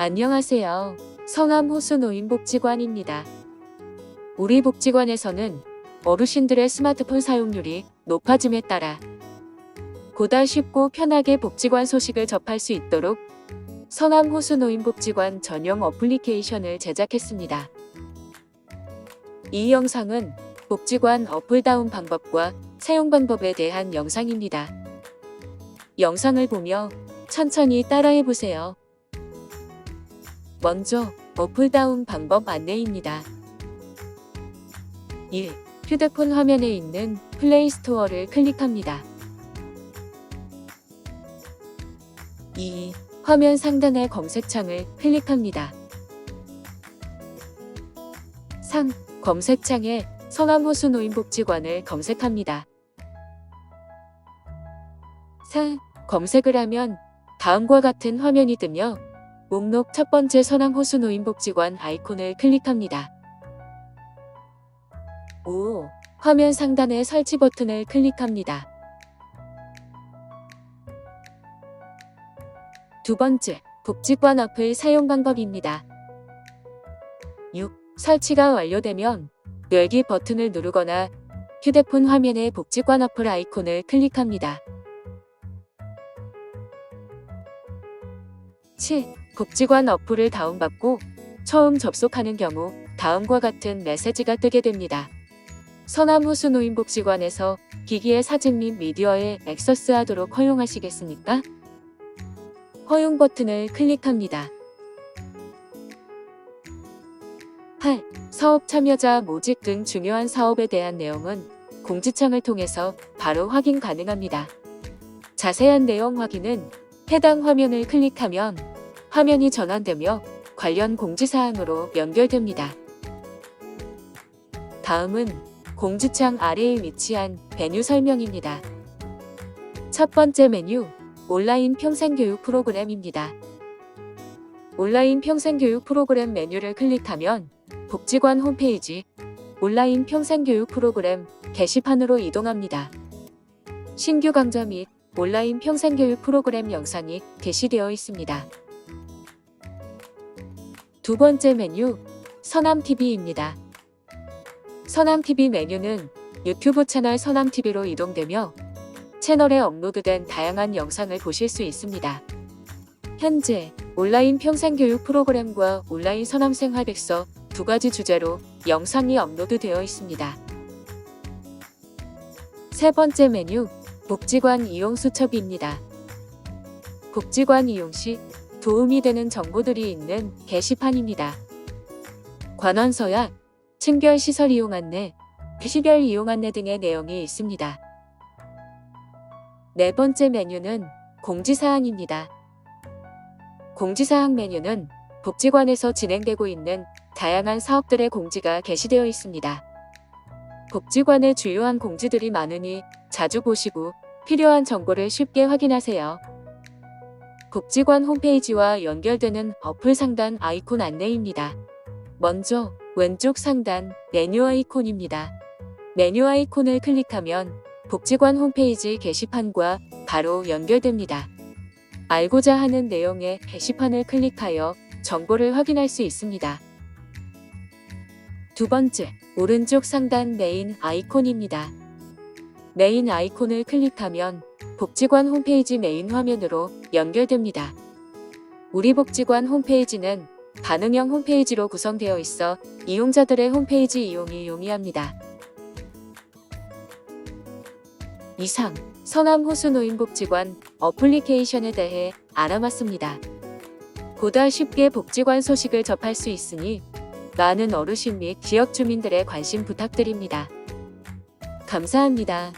안녕하세요. 성암 호수 노인복지관입니다. 우리 복지관에서는 어르신들의 스마트폰 사용률이 높아짐에 따라 보다 쉽고 편하게 복지관 소식을 접할 수 있도록 성암 호수 노인 복지관 전용 어플리케이션을 제작했습니다. 이 영상은 복지관 어플 다운 방법과 사용 방법에 대한 영상입니다. 영상을 보며 천천히 따라해 보세요. 먼저 어플 다운 방법 안내입니다. 1. 휴대폰 화면에 있는 플레이 스토어를 클릭합니다. 2. 화면 상단의 검색창을 클릭합니다. 3. 검색창에 성암호수 노인복지관을 검색합니다. 4. 검색을 하면 다음과 같은 화면이 뜨며 목록 첫 번째 서남호수 노인복지관 아이콘을 클릭합니다. 5. 화면 상단의 설치 버튼을 클릭합니다. 두 번째, 복지관 어플 사용 방법입니다. 6. 설치가 완료되면 열기 버튼을 누르거나 휴대폰 화면의 복지관 어플 아이콘을 클릭합니다. 7. 복지관 어플을 다운받고 처음 접속하는 경우 다음과 같은 메시지가 뜨게 됩니다. 서남호수 노인복지관에서 기기의 사진 및 미디어에 액세스하도록 허용하시겠습니까? 허용 버튼을 클릭합니다. 8. 사업 참여자 모집 등 중요한 사업에 대한 내용은 공지창을 통해서 바로 확인 가능합니다. 자세한 내용 확인은 해당 화면을 클릭하면 화면이 전환되며 관련 공지사항으로 연결됩니다. 다음은 공지창 아래에 위치한 메뉴 설명입니다. 첫 번째 메뉴, 온라인 평생교육 프로그램입니다. 온라인 평생교육 프로그램 메뉴를 클릭하면 복지관 홈페이지 온라인 평생교육 프로그램 게시판으로 이동합니다. 신규 강좌 및 온라인 평생교육 프로그램 영상이 게시되어 있습니다. 두 번째 메뉴, 서남TV입니다. 서남TV 메뉴는 유튜브 채널 서남TV로 이동되며 채널에 업로드된 다양한 영상을 보실 수 있습니다. 현재 온라인 평생교육 프로그램과 온라인 서남생활백서 두 가지 주제로 영상이 업로드되어 있습니다. 세 번째 메뉴, 복지관 이용 수첩입니다. 복지관 이용 시 도움이 되는 정보들이 있는 게시판입니다. 관원서약, 층별 시설 이용 안내, 시별 이용 안내 등의 내용이 있습니다. 네 번째 메뉴는 공지사항입니다. 공지사항 메뉴는 복지관에서 진행되고 있는 다양한 사업들의 공지가 게시되어 있습니다. 복지관에 주요한 공지들이 많으니 자주 보시고 필요한 정보를 쉽게 확인하세요. 복지관 홈페이지와 연결되는 어플 상단 아이콘 안내입니다. 먼저 왼쪽 상단 메뉴 아이콘입니다. 메뉴 아이콘을 클릭하면 복지관 홈페이지 게시판과 바로 연결됩니다. 알고자 하는 내용의 게시판을 클릭하여 정보를 확인할 수 있습니다. 두 번째, 오른쪽 상단 메인 아이콘입니다. 메인 아이콘을 클릭하면 복지관 홈페이지 메인 화면으로 연결됩니다. 우리 복지관 홈페이지는 반응형 홈페이지로 구성되어 있어 이용자들의 홈페이지 이용이 용이합니다. 이상 서남 호수 노인복지관 어플리케이션에 대해 알아봤습니다. 보다 쉽게 복지관 소식을 접할 수 있으니 많은 어르신 및 지역 주민들의 관심 부탁드립니다. 감사합니다.